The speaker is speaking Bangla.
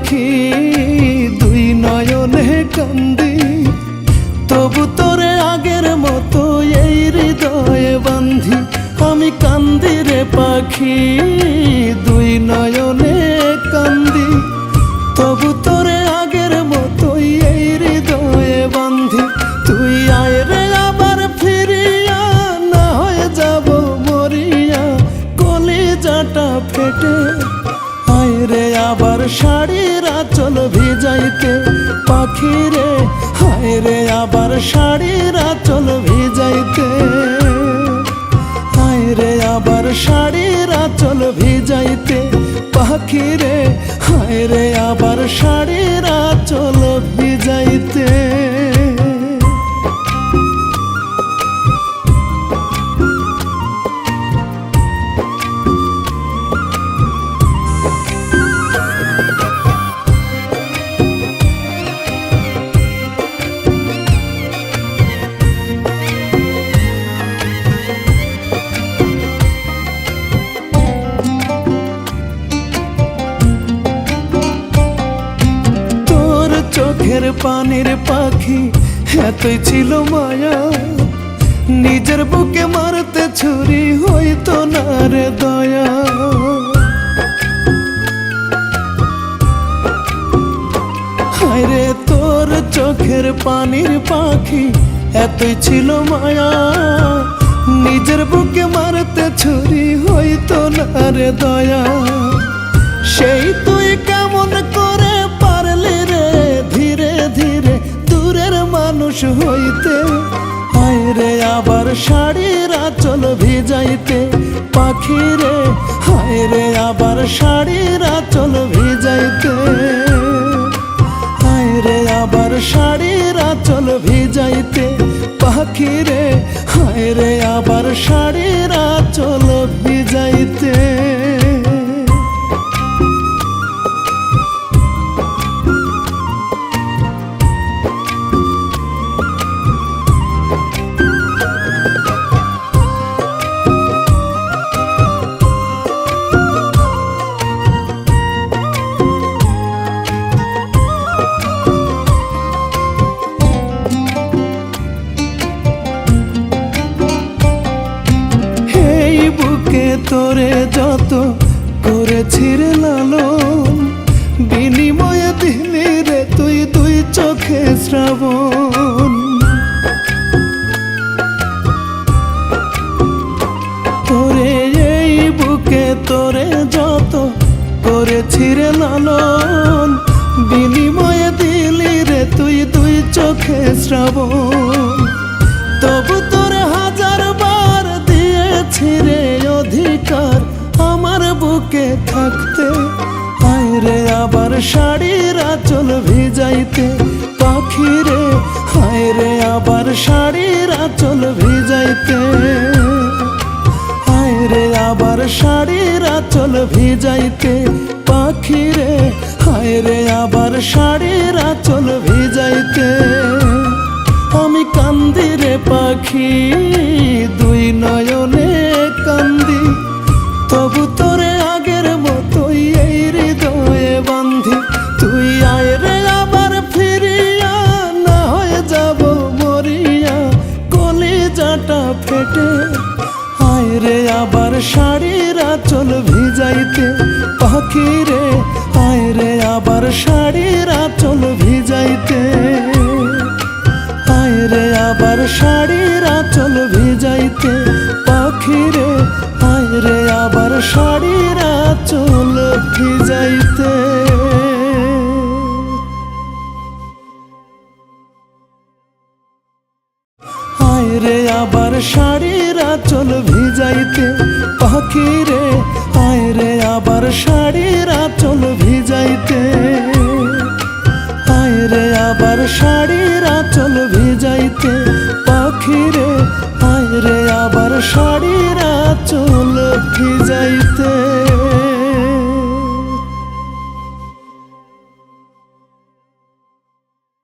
পাখি, দুই নয়নে কান্দি। তবু তোরে আগের মতো এই হৃদয়ে বান্ধি। আমি কান্দি রে পাখি, দুই নয়নে কান্দি। আঁচল পাখিরে হায় রে, আবার শাড়ির চল ভিজাইতে হায় রে, আবার শাড়ির চল ভিজাইতে পাখি রে, হায় রে, আবার শাড়ির চল ভিজাইতে চোখের পানির পাখি, এতই ছিল মায়া। নিজের বুকে মারতে ছুরি হইতো না রে দয়া। হায়রে তোর চোখের পানির পাখি, এতই ছিল মায়া। নিজের বুকে মারতে ছুরি হইতো না রে দয়া। সেই তুই আবার শাড়ির আঁচল ভিজাইতে। পাখিরে হায় রে আবার শাড়ির আঁচল ভিজাইতে। হায় রে আবার শাড়ির আঁচল ভিজাইতে। পাখিরে হায় রে আবার শাড়ির আঁচল ভিজাইতে। বুকে তোরে যত করেছি রে লালন, বিনিময়ে দিলি রে তুই দুই চোখে শ্রাবণ। তোরে এই বুকে তোরে যত করেছি রে লালন, বিনিময়ে দিলি রে তুই দুই চোখে শ্রাবণ। তবু তোর হাজার বার দিয়েছি রে শাড়ির আঁচল ভিজাইতে। হায় রে, আবার শাড়ির আঁচল ভিজাইতে। পাখি রে হায় রে, আবার শাড়ির আঁচল ভিজাইতে। আমি কান্দি রে পাখি, দুই নয়নে পাখি রে আয় রে আবার শাড়ির আঁচল ভিজাইতে। আয় রে আবার শাড়ির আঁচল ভিজাইতে পাখি রে আয় রে আবার শাড়ির আঁচল ভিজাইতে। আয় রে আবার শাড়ির আঁচল ভিজাইতে। পাখি রে আয় রে আবার শাড়ির চল ভিজাইতে। আয় রে আবার শাড়ির